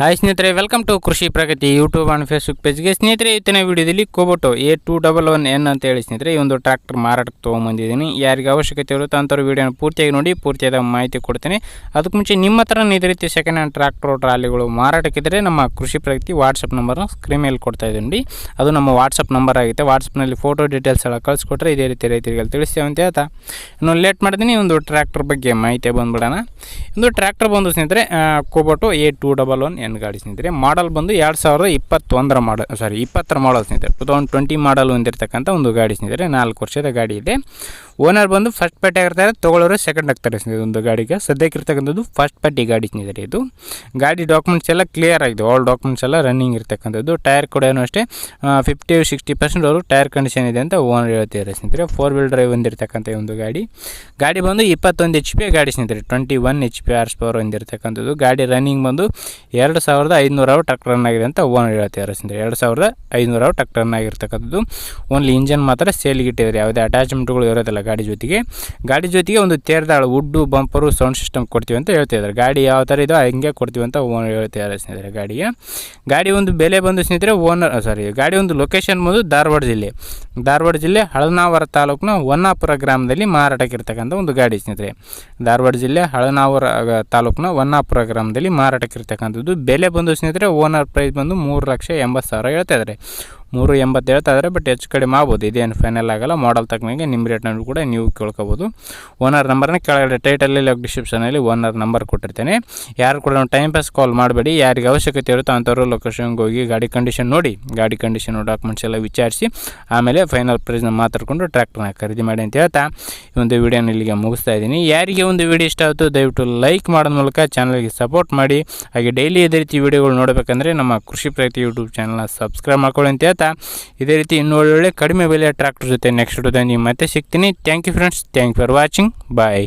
Hi ಸ್ನೇಹಿತರೆ welcome to Krishi Pragati YouTube and Facebook ಪೇಜ್ಗೆ ಸ್ನೇಹಿತರೆ, ಇವತ್ತಿನ ವಿಡಿಯೋದಲ್ಲಿ Kubota A two double one N ಅಂತ ಹೇಳಿ ಸ್ನೇಹಿತರೆ, ಈ ಒಂದು ಟ್ರ್ಯಾಕ್ಟರ್ ಮಾರಾಟಕ್ಕೆ ತೊಗೊಂಬಂದಿದ್ದೀನಿ. ಯಾರಿಗೆ ಅವಶ್ಯಕತೆ ಇರುತ್ತೋ ಅಂಥವ್ರು ವೀಡಿಯೋನ ಪೂರ್ತಿಯಾಗಿ ನೋಡಿ, ಪೂರ್ತಿಯಾದ ಮಾಹಿತಿ ಕೊಡ್ತೀನಿ. ಅದಕ್ಕೆ ಮುಂಚೆ ನಿಮ್ಮ ಹತ್ರ ಇದೇ ರೀತಿ ಸೆಕೆಂಡ್ ಹ್ಯಾಂಡ್ ಟ್ರ್ಯಾಕ್ಟರ್ ಟ್ರಾಲಿಗಳು ಮಾರಾಟಕ್ಕಿದ್ರೆ ನಮ್ಮ ಕೃಷಿ ಪ್ರಗತಿ ವಾಟ್ಸಪ್ ನಂಬರ್ನ ಸ್ಕ್ರೀನ್ ಮೇಲೆ ಕೊಡ್ತಾ ಇದ್ದೀನಿ ಅದು ನಮ್ಮ ವಾಟ್ಸಪ್ ನಂಬರ್ ಆಗುತ್ತೆ. ವಾಟ್ಸಪ್ನಲ್ಲಿ ಫೋಟೋ ಡೀಟೇಲ್ಸ್ ಎಲ್ಲ ಕಳಿಸ್ಕೊಟ್ರೆ ಇದೇ ರೀತಿ ರೈತರಿಗೆ ತಿಳಿಸ್ತೇವೆ ಅಂತ ಹೇಳ್ತಾ ಇನ್ನು ಲೇಟ್ ಮಾಡ್ತೀನಿ ಒಂದು ಟ್ರ್ಯಾಕ್ಟರ್ ಬಗ್ಗೆ ಮಾಹಿತಿ ಬಂದ್ಬಿಡೋಣ. ಒಂದು ಟ್ರ್ಯಾಕ್ಟರ್ ಬಂದು ಸ್ನೇಹಿತರೆ Kubota A two double one N ಗಾಡಿ ಸ್ನೇಹಿತರೆ ಮಾಡಲ್ ಬಂದು ಎರಡು ಸಾವಿರದ ಇಪ್ಪತ್ತೊಂದರ ಮಾಡಲ್ ಸಾರಿ ಇಪ್ಪತ್ತರ ಮಾಡಲ್ ಸ್ನೇಹಿತರೆ. ಟು ತೌಸಂಡ್ ಟ್ವೆಂಟಿ ಮಾಡಲ್ ಹೊಂದಿರತಕ್ಕಂಥ ಒಂದು ಗಾಡಿ ಸ್ನೇಹಿತರೆ, ನಾಲ್ಕು ವರ್ಷದ ಗಾಡಿ ಇದೆ. ಓನರ್ ಬಂದು ಫಸ್ಟ್ ಪಟ್ಟಿ ಆಗಿರ್ತಾರೆ ತೊಗೊಳೋರು ಸೆಕೆಂಡ್ ಆಗ್ತಾರೆ ಸ್ನೇಹಿತರೆ ಒಂದು ಗಾಡಿಗೆ. ಸದ್ಯಕ್ಕೆ ಇರ್ತಕ್ಕಂಥದ್ದು ಫಸ್ಟ್ ಪಟ್ಟಿ ಗಾಡಿ ಸ್ನೇಹಿತರೆ ಇದು. ಗಾಡಿ ಡಾಕ್ಯುಮೆಂಟ್ಸ್ ಎಲ್ಲ ಕ್ಲಿಯರ್ ಆಗಿದೆ. ಆಲ್ ಡಾಕ್ಯುಮೆಂಟ್ಸ್ ಎಲ್ಲ ರನ್ನಿಂಗ್ ಇರ್ತಕ್ಕಂಥದ್ದು. ಟೈರ್ ಕೂಡ ಏನು ಅಷ್ಟೇ ಫಿಫ್ಟಿ ಸಿಕ್ಸ್ಟಿ ಪರ್ಸೆಂಟ್ ಅವರು ಟೈರ್ ಕಂಡೀಷನ್ ಇದೆ ಅಂತ ಓನರ್ ಹೇಳ್ತಿದ್ದಾರೆ ಸ್ನೇಹಿತರೆ. ಫೋರ್ ವೀಲ್ ಡ್ರೈವ್ ಹೊಂದಿರತಕ್ಕಂಥ ಒಂದು ಗಾಡಿ. ಗಾಡಿ ಬಂದು ಇಪ್ಪತ್ತೊಂದು ಎಚ್ ಪಿ ಗಾಡಿ ಸ್ನೇಹಿತರೆ. Twenty one H P horse power ಹೊಂದಿರತಕ್ಕಂಥದ್ದು. ಗಾಡಿ ರನ್ನಿಂಗ್ ಬಂದು ಎರಡು ಸಾವಿರದ ಐದುನೂರು ಅವರ್ ಟ್ರಕ್ ರನ್ ಆಗಿದೆ ಅಂತ ಓನರ್ ಹೇಳ್ತಿದ್ದಾರೆ ಸ್ನೇಹಿತರೆ. ಎರಡು ಸಾವಿರದ ಐದುನೂರು ಅವರ್ ಟ್ರಕ್ ರನ್ ಆಗಿರ್ತಕ್ಕಂಥದ್ದು. ಓನ್ಲಿ ಇಂಜನ್ ಮಾತ್ರ ಸೇಲ್ಗೆ ಇಟ್ಟಿದ್ದಾರೆ. ಯಾವುದೇ ಅಟ್ಯಾಚ್ಮೆಂಟ್ಗಳು ಇರೋದಿಲ್ಲ ಗಾಡಿ ಜೊತೆಗೆ. ಗಾಡಿ ಜೊತೆಗೆ ಒಂದು Terdal wood bumper sound system ಕೊಡ್ತೀವಿ ಅಂತ ಹೇಳ್ತಿದ್ದಾರೆ ಗಾಡಿ ಯಾವ ಥರ ಇದೋ ಹಂಗೆ ಕೊಡ್ತೀವಿ ಅಂತ ಓನರ್ ಹೇಳ್ತಿದ್ದಾರೆ ಸ್ನೇಹಿತರೆ ಗಾಡಿಗೆ. ಗಾಡಿ ಒಂದು ಬೆಲೆ ಬಂದು ಸ್ನೇಹಿತರೆ, ಓನರ್ ಸಾರಿ ಗಾಡಿ ಒಂದು ಲೊಕೇಶನ್ ಬಂದು ಧಾರವಾಡ ಜಿಲ್ಲೆ. ಧಾರವಾಡ ಜಿಲ್ಲೆ ಹಳನಾವರ ತಾಲೂಕಿನ ಹೊನ್ನಾಪುರ ಗ್ರಾಮದಲ್ಲಿ ಮಾರಾಟಕ್ಕಿರ್ತಕ್ಕಂಥ ಒಂದು ಗಾಡಿ ಸ್ನೇಹಿತರೆ. ಧಾರವಾಡ ಜಿಲ್ಲೆ ಹಳನಾವರ ತಾಲೂಕಿನ ಹೊನ್ನಾಪುರ ಗ್ರಾಮದಲ್ಲಿ ಮಾರಾಟಕ್ಕಿರ್ತಕ್ಕಂಥದ್ದು. ಬೆಲೆ ಬಂದು ಸ್ನೇಹಿತರೆ ಓನರ್ ಪ್ರೈಸ್ ಬಂದು ಮೂರು ಲಕ್ಷ ಎಂಬತ್ತು ಸಾವಿರ ಹೇಳ್ತಾ ಇದ್ದಾರೆ. ಮೂರು ಎಂಬತ್ತು ಹೇಳ್ತಾ ಬಟ್ ಹೆಚ್ಚು ಕಡಿಮೆ ಆಗ್ಬೋದು. ಇದೇನು ಫೈನಲ್ ಆಗಲ್ಲ ಮಾಡಲ್ ತಕ್ಕನಾಗೆ ನಿಮ್ಮ ರೇಟ್ನಲ್ಲಿ ಕೂಡ ನೀವು ಕೇಳ್ಕೊಬೋದು. ಓನರ್ ನಂಬರ್ನ ಕೆಳಗಡೆ ಟೈಟಲ್ಲಿ ಡಿಸ್ಕ್ರಿಪ್ಷನಲ್ಲಿ ಓನರ್ ನಂಬರ್ ಕೊಟ್ಟಿರ್ತೇನೆ. ಯಾರು ಕೂಡ ಟೈಮ್ ಪಾಸ್ ಕಾಲ್ ಮಾಡಬೇಡಿ. ಯಾರಿಗೆ ಅವಶ್ಯಕತೆ ಇರುತ್ತೋ ಅಂಥವ್ರು ಲೊಕೇಶನ್ಗೆ ಹೋಗಿ ಗಾಡಿ ಕಂಡೀಷನ್ ನೋಡಿ, ಗಾಡಿ ಕಂಡೀಷನ್ ಡಾಕ್ಯುಮೆಂಟ್ಸ್ ಎಲ್ಲ ವಿಚಾರಿಸಿ, ಆಮೇಲೆ ಫೈನಲ್ ಪ್ರೈಸ್ನ ಮಾತಾಡಿಕೊಂಡು ಟ್ರ್ಯಾಕ್ಟರ್ನ ಖರೀದಿ ಮಾಡಿ ಅಂತ ಹೇಳ್ತಾ ಈ ಒಂದು ವಿಡಿಯೋನ ಇಲ್ಲಿಗೆ ಮುಗಿಸ್ತಾ ಇದ್ದೀನಿ. ಯಾರಿಗೆ ಒಂದು ವಿಡಿಯೋ ಇಷ್ಟ ಆಯಿತು ದಯವಿಟ್ಟು ಲೈಕ್ ಮಾಡೋದ ಮೂಲಕ ಚಾನಲ್ಗೆ ಸಪೋರ್ಟ್ ಮಾಡಿ. ಹಾಗೆ ಡೈಲಿ ಇದೇ ರೀತಿ ವಿಡಿಯೋಗಳು ನೋಡಬೇಕಂದ್ರೆ ನಮ್ಮ ಕೃಷಿ ಪ್ರಗತಿ ಯೂಟ್ಯೂಬ್ ಚಾನಲ್ನ ಸಬ್ಸ್ಕ್ರೈಬ್ ಮಾಡ್ಕೊಳ್ಳಿ ಅಂತ ಹೇಳ್ತಾ ಇದೇ ರೀತಿ ಇನ್ನೂ ಒಳ್ಳೊಳ್ಳೆ ಕಡಿಮೆ ಬೆಲೆಯ ಟ್ರ್ಯಾಕ್ಟರ್ ಜೊತೆ ನೆಕ್ಸ್ಟ್ ವಿಡಿಯೋದಲ್ಲಿ ಮತ್ತೆ ಸಿಗ್ತೀನಿ. Thank you friends thank for watching bye